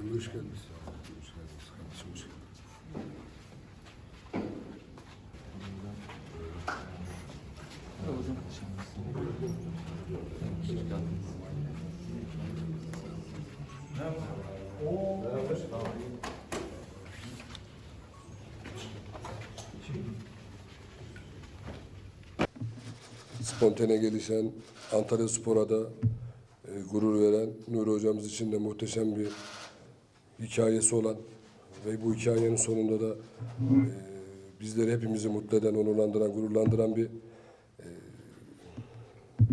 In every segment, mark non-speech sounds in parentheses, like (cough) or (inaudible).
Efendim hoş geldiniz. Hoş geldiniz kardeşim, hoş geldiniz. Spontane gelişen Antalya Spor'a da e, gurur veren Nuri Hocamız için de muhteşem bir hikayesi olan ve bu hikayenin sonunda da e, bizleri hepimizi mutlu eden, onurlandıran, gururlandıran bir e,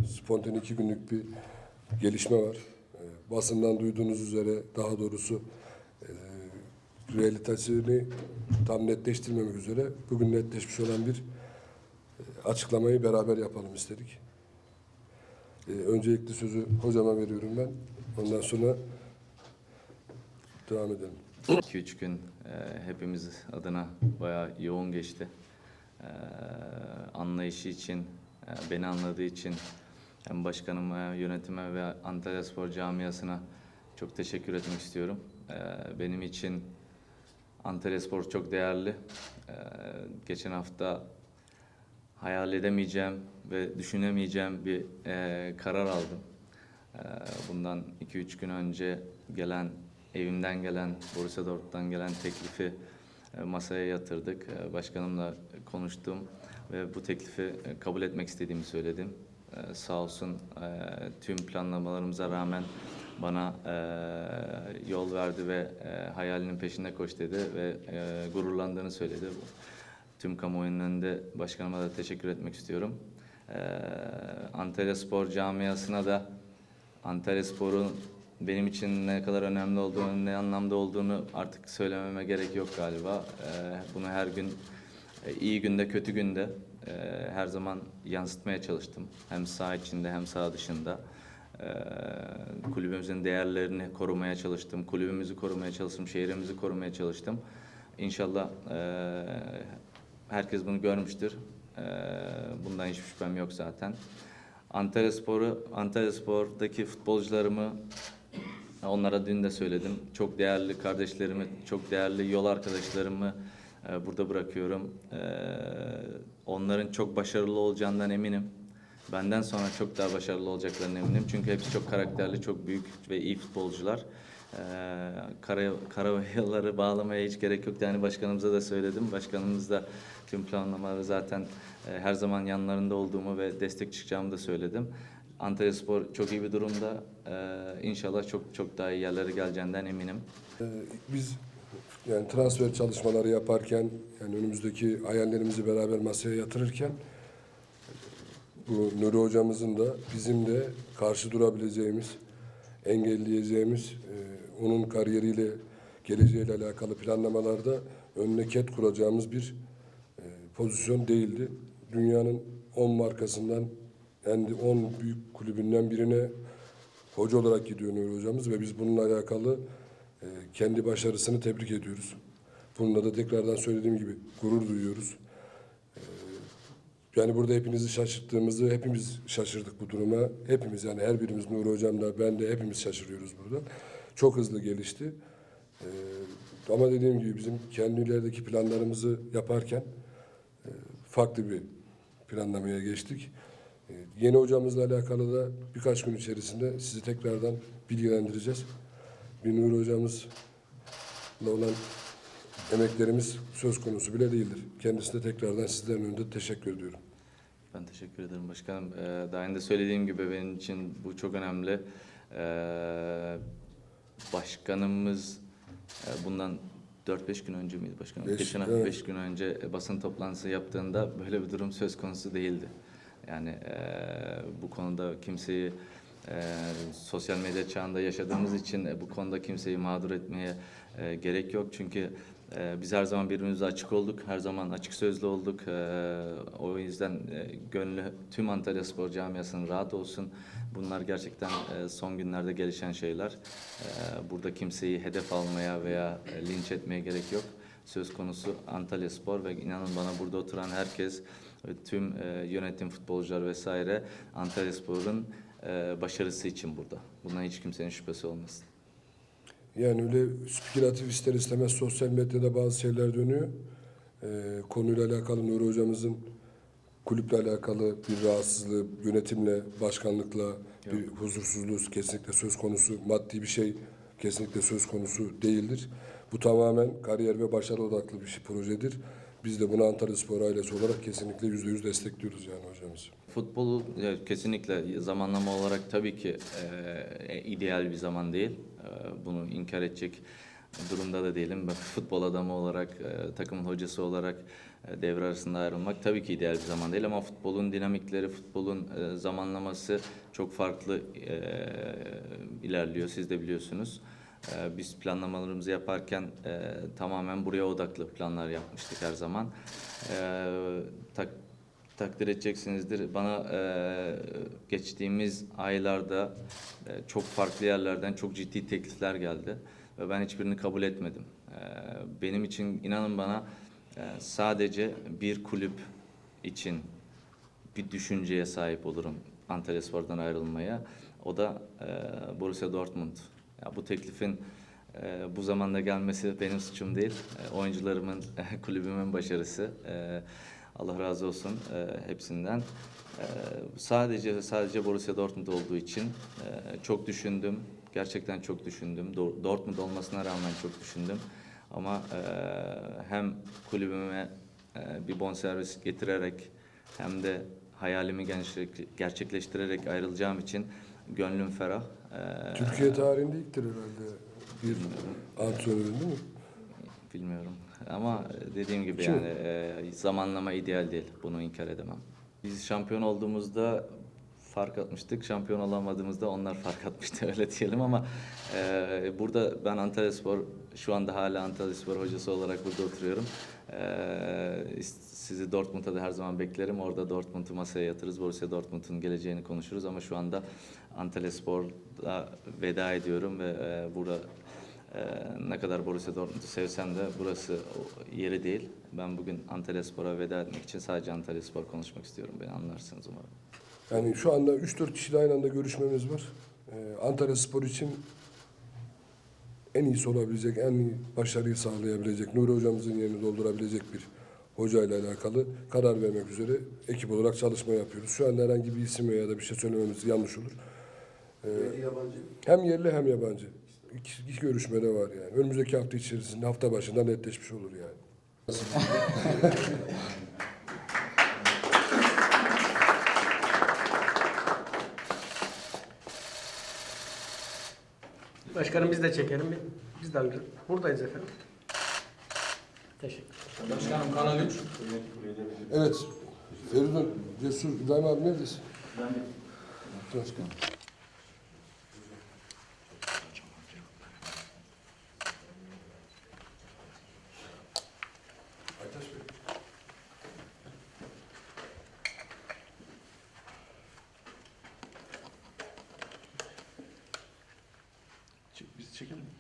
spontane iki günlük bir gelişme var. E, basından duyduğunuz üzere daha doğrusu e, realitesini tam netleştirmemek üzere bugün netleşmiş olan bir e, açıklamayı beraber yapalım istedik. E, öncelikle sözü hocama veriyorum ben. Ondan sonra devam edelim. 2-3 gün e, hepimiz adına bayağı yoğun geçti. E, anlayışı için, e, beni anladığı için hem başkanıma, yönetime ve Antalya Spor camiasına çok teşekkür etmek istiyorum. E, benim için Antalya Spor çok değerli. E, geçen hafta hayal edemeyeceğim ve düşünemeyeceğim bir e, karar aldım. E, bundan 2-3 gün önce gelen, evimden gelen, Borussia Dortmund'dan gelen teklifi e, masaya yatırdık. E, başkanımla konuştum ve bu teklifi e, kabul etmek istediğimi söyledim. Sağ olsun tüm planlamalarımıza rağmen bana yol verdi ve hayalinin peşinde koş dedi ve gururlandığını söyledi. Tüm kamuoyunun önünde başkanıma da teşekkür etmek istiyorum. Antalya Spor camiasına da Antalya Spor'un benim için ne kadar önemli olduğunu, ne anlamda olduğunu artık söylememe gerek yok galiba. Ee, bunu her gün, e, iyi günde, kötü günde e, her zaman yansıtmaya çalıştım. Hem saha içinde hem saha dışında. Ee, kulübümüzün değerlerini korumaya çalıştım. Kulübümüzü korumaya çalıştım, şehrimizi korumaya çalıştım. İnşallah e, herkes bunu görmüştür. E, bundan hiçbir şüphem yok zaten. Antalya Spor'u, Antalya Spor'daki futbolcularımı onlara dün de söyledim. Çok değerli kardeşlerimi, çok değerli yol arkadaşlarımı e, burada bırakıyorum. E, onların çok başarılı olacağından eminim. Benden sonra çok daha başarılı olacaklarına eminim. Çünkü hepsi çok karakterli, çok büyük ve iyi futbolcular. Ee, kara, karavayaları bağlamaya hiç gerek yok. Yani başkanımıza da söyledim. Başkanımız da tüm planlamaları zaten e, her zaman yanlarında olduğumu ve destek çıkacağımı da söyledim. Antalya Spor çok iyi bir durumda. Ee, inşallah çok çok daha iyi yerlere geleceğinden eminim. Ee, biz yani transfer çalışmaları yaparken yani önümüzdeki hayallerimizi beraber masaya yatırırken bu Nuri hocamızın da bizim de karşı durabileceğimiz, engelleyeceğimiz, e, onun kariyeriyle, geleceğiyle alakalı planlamalarda önüne ket kuracağımız bir e, pozisyon değildi. Dünyanın 10 markasından yani 10 büyük kulübünden birine hoca olarak gidiyor Nuri hocamız ve biz bununla alakalı e, kendi başarısını tebrik ediyoruz. Bununla da tekrardan söylediğim gibi gurur duyuyoruz. E, Yani burada hepinizi şaşırttığımızı, hepimiz şaşırdık bu duruma. Hepimiz yani her birimiz Nuri Hocam da ben de hepimiz şaşırıyoruz burada. Çok hızlı gelişti. E, ama dediğim gibi bizim kendi planlarımızı yaparken e, farklı bir planlamaya geçtik. E, yeni hocamızla alakalı da birkaç gün içerisinde sizi tekrardan bilgilendireceğiz. Bir Nuri hocamızla olan emeklerimiz söz konusu bile değildir. Kendisine tekrardan sizlerin önünde teşekkür ediyorum. Ben teşekkür ederim başkanım. Ee, daha önce söylediğim gibi benim için bu çok önemli. Ee, başkanımız e, bundan 4-5 gün önce miydi başkanım? Beş, Geçen hafta evet. 5 gün önce e, basın toplantısı yaptığında böyle bir durum söz konusu değildi. Yani e, bu konuda kimseyi e, sosyal medya çağında yaşadığımız için e, bu konuda kimseyi mağdur etmeye e, gerek yok. Çünkü e, biz her zaman birbirimize açık olduk, her zaman açık sözlü olduk. E, o yüzden e, gönlü tüm Antalya Spor camiasının rahat olsun. Bunlar gerçekten e, son günlerde gelişen şeyler. E, burada kimseyi hedef almaya veya e, linç etmeye gerek yok. Söz konusu Antalya Spor ve inanın bana burada oturan herkes ve tüm e, yönetim, futbolcular vesaire Antalya Spor'un e, başarısı için burada. Bundan hiç kimsenin şüphesi olmasın. Yani öyle spekülatif ister istemez sosyal medyada bazı şeyler dönüyor. Ee, konuyla alakalı Nuri hocamızın kulüple alakalı bir rahatsızlığı, yönetimle, başkanlıkla bir huzursuzluğu kesinlikle söz konusu. Maddi bir şey kesinlikle söz konusu değildir. Bu tamamen kariyer ve başarı odaklı bir şey, projedir. Biz de bunu Antalya Spor ailesi olarak kesinlikle yüzde yüz destekliyoruz yani hocamız. Futbolu ya, kesinlikle zamanlama olarak tabii ki e, ideal bir zaman değil. E, bunu inkar edecek durumda da değilim. Ben futbol adamı olarak, e, takımın hocası olarak e, devre arasında ayrılmak tabii ki ideal bir zaman değil ama futbolun dinamikleri, futbolun e, zamanlaması çok farklı e, ilerliyor. Siz de biliyorsunuz. E, biz planlamalarımızı yaparken e, tamamen buraya odaklı planlar yapmıştık her zaman. E, tak, takdir edeceksinizdir. Bana e, geçtiğimiz aylarda e, çok farklı yerlerden çok ciddi teklifler geldi ve ben hiçbirini kabul etmedim. E, benim için inanın bana e, sadece bir kulüp için bir düşünceye sahip olurum Antalya Spor'dan ayrılmaya. O da e, Borussia Dortmund. Ya bu teklifin e, bu zamanda gelmesi benim suçum değil. E, oyuncularımın, (laughs) kulübümün başarısı. E, Allah razı olsun e, hepsinden. E, sadece sadece Borussia Dortmund olduğu için e, çok düşündüm. Gerçekten çok düşündüm. Do- Dortmund olmasına rağmen çok düşündüm. Ama e, hem kulübüme e, bir bonservis getirerek hem de hayalimi gerçek- gerçekleştirerek ayrılacağım için gönlüm ferah. E, Türkiye tarihinde ilktir herhalde bir antrenörün değil mi? Bilmiyorum. Ama dediğim gibi Kim? yani e, zamanlama ideal değil. Bunu inkar edemem. Biz şampiyon olduğumuzda fark atmıştık. Şampiyon olamadığımızda onlar fark atmıştı (laughs) öyle diyelim ama e, burada ben Antalyaspor şu anda hala Antalyaspor hocası olarak burada oturuyorum. E, sizi Dortmund'a da her zaman beklerim. Orada Dortmund'u masaya yatırırız. Borussia Dortmund'un geleceğini konuşuruz ama şu anda Antalyaspor'da veda ediyorum ve e, burada ee, ne kadar Borussia Dortmund'u sevsem de burası yeri değil. Ben bugün Antalya Spor'a veda etmek için sadece Antalya Spor konuşmak istiyorum. Beni anlarsınız umarım. Yani şu anda 3-4 kişiyle aynı anda görüşmemiz var. Ee, Antalya Spor için en iyisi olabilecek, en iyi başarıyı sağlayabilecek, Nuri hocamızın yerini doldurabilecek bir hocayla alakalı karar vermek üzere ekip olarak çalışma yapıyoruz. Şu anda herhangi bir isim veya da bir şey söylememiz yanlış olur. Ee, hem yerli hem yabancı. İki, iki görüşme de var yani. Önümüzdeki hafta içerisinde hafta başında netleşmiş olur yani. Başkanım biz de çekelim. Biz de alırız. Buradayız efendim. Teşekkür Başkanım Kanal 3. Evet. Feridun, Cesur, İbrahim abi neredesin? Ben de. Başkan. Biz çekelim mi?